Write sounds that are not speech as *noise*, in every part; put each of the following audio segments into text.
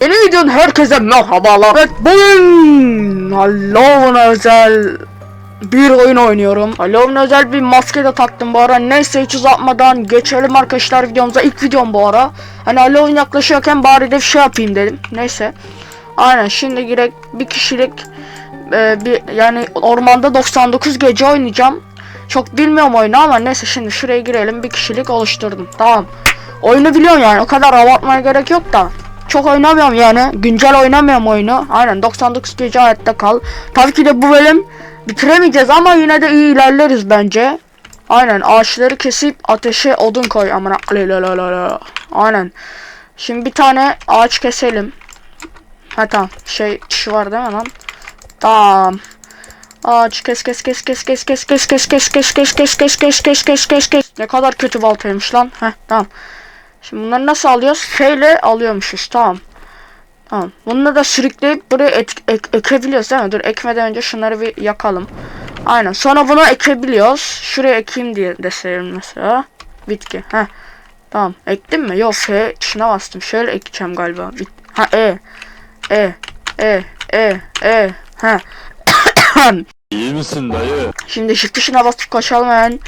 Yeni videonun herkese merhabalar. Evet bugün Halloween özel bir oyun oynuyorum. Halloween özel bir maske de taktım bu ara. Neyse hiç uzatmadan geçelim arkadaşlar videomuza. İlk videom bu ara. Hani Halloween yaklaşıyorken bari de şey yapayım dedim. Neyse. Aynen şimdi girek bir kişilik e, bir yani ormanda 99 gece oynayacağım. Çok bilmiyorum oyunu ama neyse şimdi şuraya girelim bir kişilik oluşturdum. Tamam. Oyunu biliyorum yani o kadar abartmaya gerek yok da. Çok oynamıyorum yani. Güncel oynamıyorum oyunu. Aynen 99 gece hayatta kal. Tabii ki de bu bölüm bitiremeyeceğiz ama yine de iyi ilerleriz bence. Aynen ağaçları kesip ateşe odun koy amına. Aynen. Şimdi bir tane ağaç keselim. Ha tamam. Şey şu var değil mi lan? Tamam. Ağaç kes kes kes kes kes kes kes kes kes kes kes kes kes kes kes kes kes kes Ne kadar kötü baltaymış lan. Heh tamam. Şimdi bunları nasıl alıyoruz? Şeyle alıyormuşuz. Tamam. Tamam. Bunları da sürükleyip buraya ek, ek, ekebiliyoruz değil mi? Dur ekmeden önce şunları bir yakalım. Aynen. Sonra bunu ekebiliyoruz. Şuraya ekeyim diye deseyim mesela. Bitki. Heh. Tamam. Ektim mi? Yok. F tuşuna bastım. Şöyle ekeceğim galiba. Bit ha E. E. E. E. E. Ha. *coughs* İyi misin dayı? Şimdi shift tuşuna basıp koşalım hemen.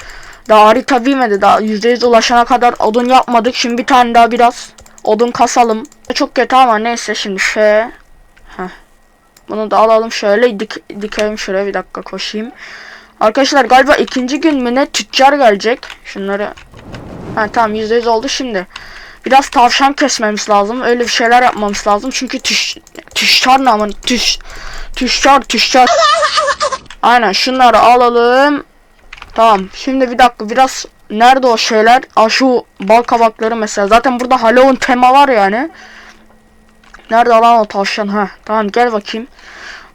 Daha harita bilmedi. Daha %100 ulaşana kadar odun yapmadık. Şimdi bir tane daha biraz odun kasalım. Çok kötü ama neyse şimdi F. Heh. Bunu da alalım şöyle dik dikelim şuraya bir dakika koşayım. Arkadaşlar galiba ikinci gün mü ne tüccar gelecek. Şunları. Ha tamam %100 oldu şimdi. Biraz tavşan kesmemiz lazım. Öyle bir şeyler yapmamız lazım. Çünkü tüş, tüşcar namın tüş, tüşcar tüşcar. Aynen şunları alalım. Tamam. Şimdi bir dakika biraz nerede o şeyler? Aa şu bal kabakları mesela. Zaten burada Halloween tema var yani. Nerede lan o tavşan? Ha tamam gel bakayım.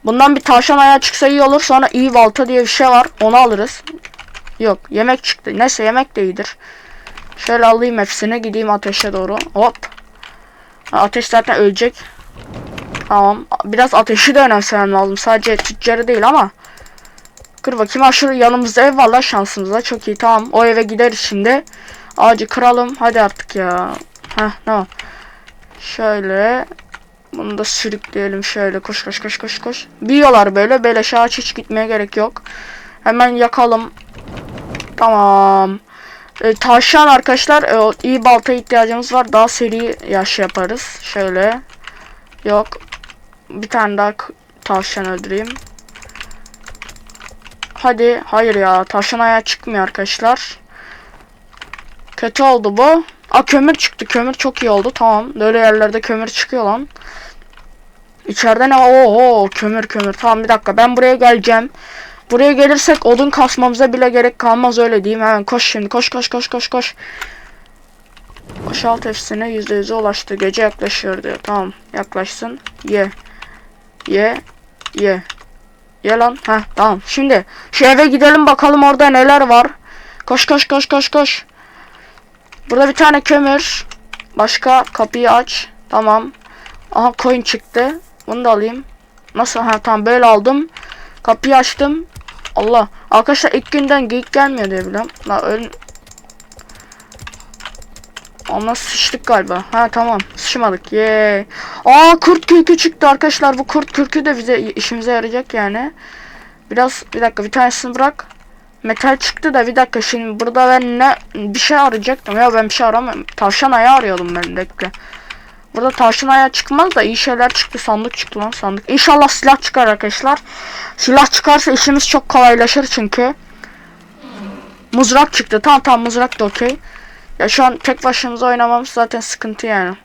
Bundan bir tavşan ayağı çıksa iyi olur. Sonra iyi balta diye bir şey var. Onu alırız. Yok yemek çıktı. Neyse yemek de iyidir. Şöyle alayım hepsini. Gideyim ateşe doğru. Hop. Ateş zaten ölecek. Tamam. Biraz ateşi de önemsemem lazım. Sadece tüccarı değil ama. Kır bakayım. Şurada yanımızda ev var lan şansımıza. Çok iyi tamam. O eve gideriz şimdi. Ağacı kıralım. Hadi artık ya. Heh tamam. Şöyle. Bunu da sürükleyelim şöyle. Koş koş koş koş koş. Büyüyorlar böyle. Beleş ağaç hiç gitmeye gerek yok. Hemen yakalım. Tamam. E, tavşan arkadaşlar. E, iyi baltaya ihtiyacımız var. Daha seri yaş yaparız. Şöyle. Yok. Bir tane daha tavşan öldüreyim. Hadi. Hayır ya. Tavşan ayağı çıkmıyor arkadaşlar. Kötü oldu bu. Aa kömür çıktı. Kömür çok iyi oldu. Tamam. Böyle yerlerde kömür çıkıyor lan. İçeride ne? Oo kömür kömür. Tamam bir dakika. Ben buraya geleceğim. Buraya gelirsek odun kasmamıza bile gerek kalmaz öyle diyeyim. Hemen koş şimdi. Koş koş koş koş koş. Boşalt hepsine %100'e ulaştı. Gece yaklaşıyor diyor. Tamam. Yaklaşsın. Ye. Ye. Ye. Ye lan. Heh tamam. Şimdi şu eve gidelim bakalım orada neler var. Koş koş koş koş koş. Burada bir tane kömür. Başka kapıyı aç. Tamam. Aha coin çıktı. Bunu da alayım. Nasıl? Ha tamam böyle aldım. Kapıyı açtım. Allah. Arkadaşlar ilk günden geyik gelmiyor diye biliyorum. La öl... Ona sıçtık galiba. Ha tamam. Sıçmadık. Yay. Aa kurt kürkü çıktı arkadaşlar. Bu kurt kürkü de bize işimize yarayacak yani. Biraz bir dakika bir tanesini bırak. Metal çıktı da bir dakika şimdi burada ben ne bir şey arayacaktım ya ben bir şey aramıyorum. Tavşan ayağı arıyordum ben bekle. Burada tavşan ayağı çıkmaz da iyi şeyler çıktı sandık çıktı lan sandık. İnşallah silah çıkar arkadaşlar. Silah çıkarsa işimiz çok kolaylaşır çünkü. Mızrak çıktı tamam tamam mızrak da okey. Ya şu an tek başımıza oynamamız zaten sıkıntı yani.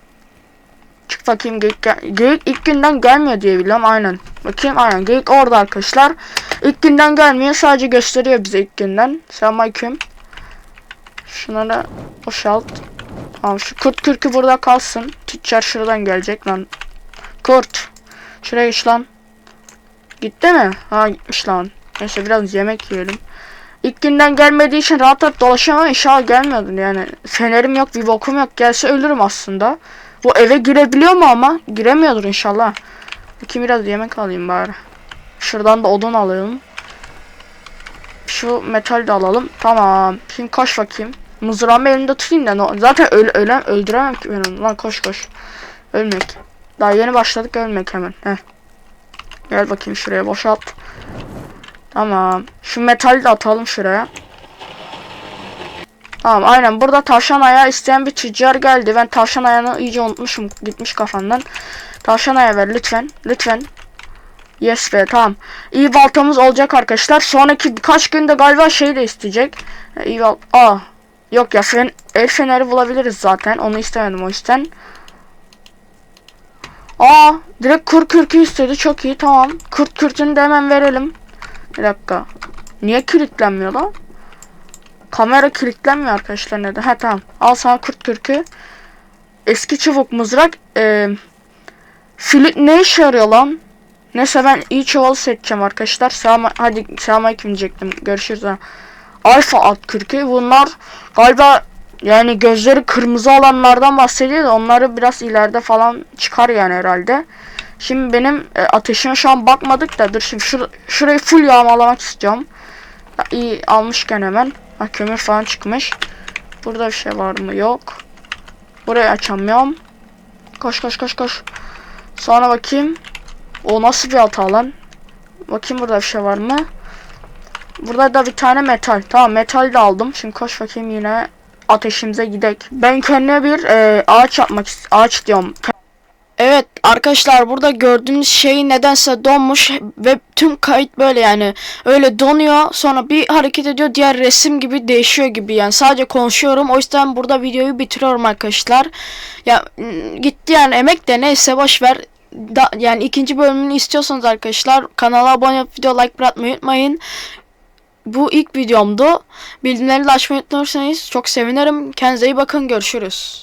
Çık bakayım geyik, geyik ilk günden gelmiyor diye biliyorum aynen. Bakayım aynen geyik orada arkadaşlar. İlk günden gelmiyor sadece gösteriyor bize ilk günden. Selamünaleyküm. Şunları boşalt. Tamam şu kurt kürkü burada kalsın. Tüccar şuradan gelecek lan. Kurt. Şuraya geç lan. Gitti mi? Ha gitmiş lan. Neyse biraz yemek yiyelim. İlk günden gelmediği için rahat rahat dolaşamam. İnşallah gelmiyordun yani. Fenerim yok bir bokum yok. Gelse ölürüm aslında. Bu eve girebiliyor mu ama? Giremiyordur inşallah. Bakayım biraz yemek alayım bari. Şuradan da odun alalım. Şu metal de alalım. Tamam. Şimdi koş bakayım. Mızrağımı elimde tutayım da. no- Zaten öl ölen öldüremem ki ben onu. Lan koş koş. Ölmek. Daha yeni başladık ölmek hemen. Heh. Gel bakayım şuraya boşalt. Tamam. Şu metali de atalım şuraya. Tamam aynen burada tavşan ayağı isteyen bir tüccar geldi. Ben tavşan ayağını iyice unutmuşum. Gitmiş kafamdan. Tavşan ayağı ver lütfen. Lütfen. Yes be tamam. İyi baltamız olacak arkadaşlar. Sonraki birkaç günde galiba şey de isteyecek. E, İyi bal... Aa. Yok ya fen el feneri bulabiliriz zaten. Onu istemedim o yüzden. Aa, direkt kurt kürkü istedi. Çok iyi tamam. Kurt kürkünü de hemen verelim. Bir dakika. Niye kilitlenmiyor lan? Kamera kilitlenmiyor arkadaşlar neden? Ha tamam. Al sana kurt kürkü. Eski çubuk mızrak. Ee, flüt ne işe yarıyor lan? Neyse ben iyi çuvalı seçeceğim arkadaşlar. Selam hadi selamünaleyküm diyecektim. Görüşürüz ha. Alfa at kürkü. Bunlar galiba yani gözleri kırmızı olanlardan bahsediyor da onları biraz ileride falan çıkar yani herhalde. Şimdi benim e, ateşime şu an bakmadık da dur şimdi şur şurayı full yağmalamak istiyorum. Ha, iyi almışken hemen. Ha, kömür falan çıkmış. Burada bir şey var mı? Yok. Burayı açamıyorum. Koş koş koş koş. Sonra bakayım. O nasıl bir hata lan? Bakayım burada bir şey var mı? Burada da bir tane metal. Tamam metal de aldım. Şimdi koş bakayım yine ateşimize gidek. Ben kendime bir e, ağaç yapmak ağaç diyorum. Evet arkadaşlar burada gördüğünüz şey nedense donmuş ve tüm kayıt böyle yani. Öyle donuyor sonra bir hareket ediyor diğer resim gibi değişiyor gibi yani. Sadece konuşuyorum o yüzden burada videoyu bitiriyorum arkadaşlar. Ya mm, gitti yani emek de neyse boş ver. Da, yani ikinci bölümünü istiyorsanız arkadaşlar kanala abone olup video like bırakmayı unutmayın. Bu ilk videomdu. Bildirimleri de açmayı unutmazsanız çok sevinirim. Kendinize iyi bakın görüşürüz